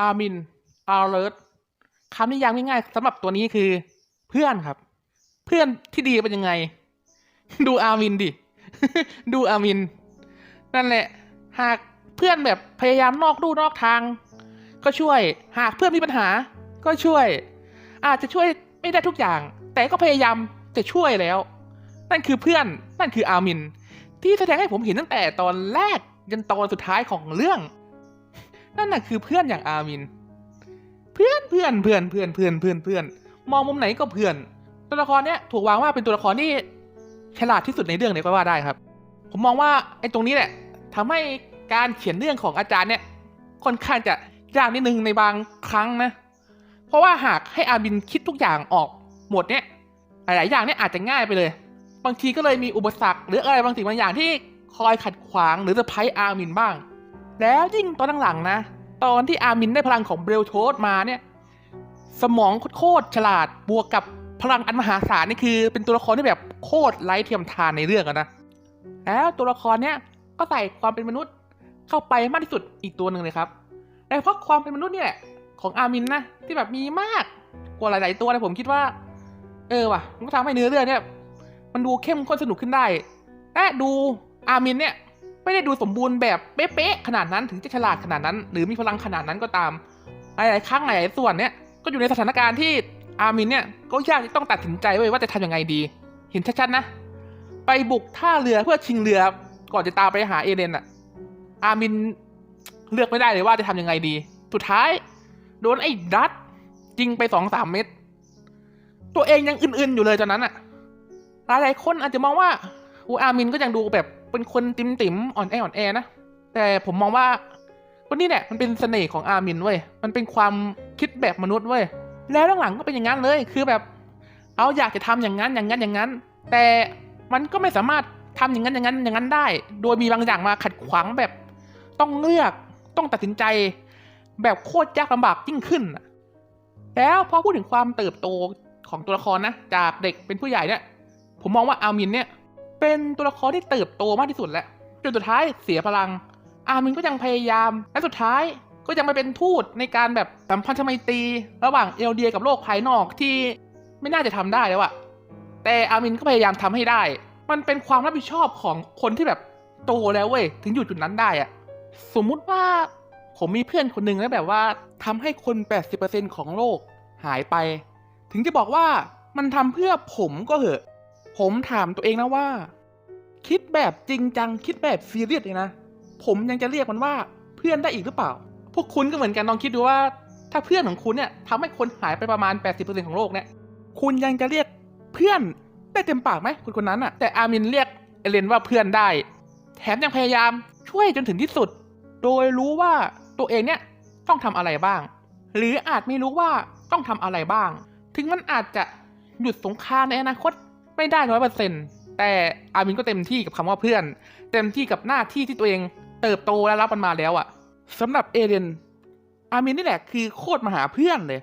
อามินอาร์เลิร์คำนิยามง่ายๆสำหรับตัวนี้คือ เพื่อนครับ เพื่อนที่ดีเป็นยังไง ดูอามินดิ ดูอามิน นั่นแหละ หากเพื่อนแบบพยายามนอกลู่นอกทาง ก็ช่วย หากเพื่อนมีปัญหา ก็ช่วย อาจจะช่วยไม่ได้ทุกอย่าง แต่ก็พยายามจะช่วยแล้ว นั่นคือเพื่อน นั่นคืออามิน ที่แสดงให้ผมเห็นตั้งแต่ตอนแรกจนตอนสุดท้ายของเรื่อง นั่นน่ะคือเพื่อนอย่างอามิน เพื่อนเพื่อนเพื่อนเพื่อนเพื่อนเพื่อนเพื่อนมองมุมไหนก็เพื่อน ตัวละครเนี้ยถูกวางว่าเป็นตัวละครที่ฉลาดที่สุดในเรื่องเลยก็ว่าได้ครับ ผมมองว่าไอ้ตรงนี้แหละทำให้การเขียนเรื่องของอาจารย์เนี่ยค่อนข้างจะยากนิดนึงในบางครั้งนะ เพราะว่าหากให้อาบินคิดทุกอย่างออกหมดเนี่ยหลายๆอย่างเนี่ยอาจจะง่ายไปเลย บางทีก็เลยมีอุปสรรคหรืออะไรบางสิ่งบางอย่างที่คอยขัดขวางหรือจะไพ่อามินบ้าง แล้วยิ่งตอนหลังๆนะ ตอนที่อามินได้พลังของเบลโชสมาเนี่ย สมองโคตรฉลาดบวกกับพลังอันมหาศาลนี่คือ เป็นตัวละครที่แบบโคตรไร้เทียมทานในเรื่องนะแล้วตัวละครเนี้ยก็ใส่ความเป็นมนุษย์เข้าไปมากที่สุดอีกตัวหนึ่งเลยครับแต่เพราะความเป็นมนุษย์นี่แหละของอามินนะที่แบบมีมากกว่าหลาย ๆ ตัวเลยผมคิดว่า เออว่ะมันก็ทำให้เนื้อเรื่องเนี่ยมันดูเข้มข้นสนุกขึ้นได้และดูอามินเนี่ย ไม่ได้ดูสมบูรณ์แบบเป๊ะๆขนาดนั้นถึงจะฉลาดขนาดนั้น หรือมีพลังขนาดนั้นก็ตามหลายๆครั้งหลายๆส่วนเนี่ยก็อยู่ในสถานการณ์ที่อามินเนี่ยก็ยากที่ต้องตัดสินใจไว้ยว่าจะทำยังไงดี เห็นชัดๆนะ ไปบุกท่าเรือเพื่อชิงเรือก่อนจะตามไปหาเอเลนอะอามินเลือกไม่ได้เลยว่าจะทำยังไงดี สุดท้ายโดนไอ้ดัตยิงไปสองสามเม็ดตัวเองยังอื่นๆอยู่เลยตอนนั้นอะหลายๆคนอาจจะมองว่า อูอามินก็ยังดูแบบเป็นคนติมติมอ่อนแออ่อนแอนะ แต่ผมมองว่าวันนี้เนี่ยมันเป็นเสน่ห์ของอามินเว้ย มันเป็นความคิดแบบมนุษย์เว้ย แล้วหลังๆก็เป็นอย่างนั้นเลย คือแบบ เอาอยากจะทำอย่างนั้นอย่างนั้นอย่างนั้น แต่มันก็ไม่สามารถทำอย่างนั้นอย่างนั้นอย่างนั้นได้ โดยมีบางอย่างมาขัดขวางแบบต้องเลือกต้องตัดสินใจ แบบโคตรยากลำบากยิ่งขึ้น แล้วพอพูดถึงความเติบโตของตัวละครนะ จากเด็กเป็นผู้ใหญ่เนี่ย ผมมองว่าอามินเนี่ย เป็นตัวละครที่เติบโตมากที่สุดแล้วจนสุดท้ายเสียพลัง อามินก็ยังพยายาม และสุดท้ายก็ยังไปเป็นทูตในการแบบสัมพันธไมตรีระหว่างเอลเดียกับโลกภายนอกที่ไม่น่าจะทำได้แล้วอะแต่อามินก็พยายามทำให้ได้ มันเป็นความรับผิดชอบของคนที่แบบโตแล้วเว้ยถึงอยู่จุดนั้นได้อะสมมุติว่าผมมีเพื่อนคนหนึ่งแล้วแบบว่าทำให้คน 80%ของโลกหายไป ถึงจะบอกว่ามันทำเพื่อผมก็เหอะ ผมถามตัวเองนะว่า คิดแบบจริงจังคิดแบบซีเรียสเลยนะ ผมยังจะเรียกมันว่าเพื่อนได้อีกหรือเปล่า พวกคุณก็เหมือนกันลองคิดดูว่า ถ้าเพื่อนของคุณเนี่ยทำให้คนหายไปประมาณ 80%ของโลกเนี่ย คุณยังจะเรียกเพื่อนได้เต็มปากไหมคุณคนนั้นอะแต่อามินเรียกเอเลนว่าเพื่อนได้ แถมยังพยายามช่วยจนถึงที่สุด โดยรู้ว่าตัวเองเนี่ยต้องทำอะไรบ้าง หรืออาจไม่รู้ว่าต้องทำอะไรบ้าง ถึงมันอาจจะหยุดสงครามในอนาคต ไม่ได้ร้อยเปอร์เซ็นต์แต่อามินก็เต็มที่กับคำว่าเพื่อน เต็มที่กับหน้าที่ที่ตัวเองเติบโตและรับมันมาแล้วอะสำหรับเอเดนอามินนี่แหละคือโคตรมหาเพื่อนเลย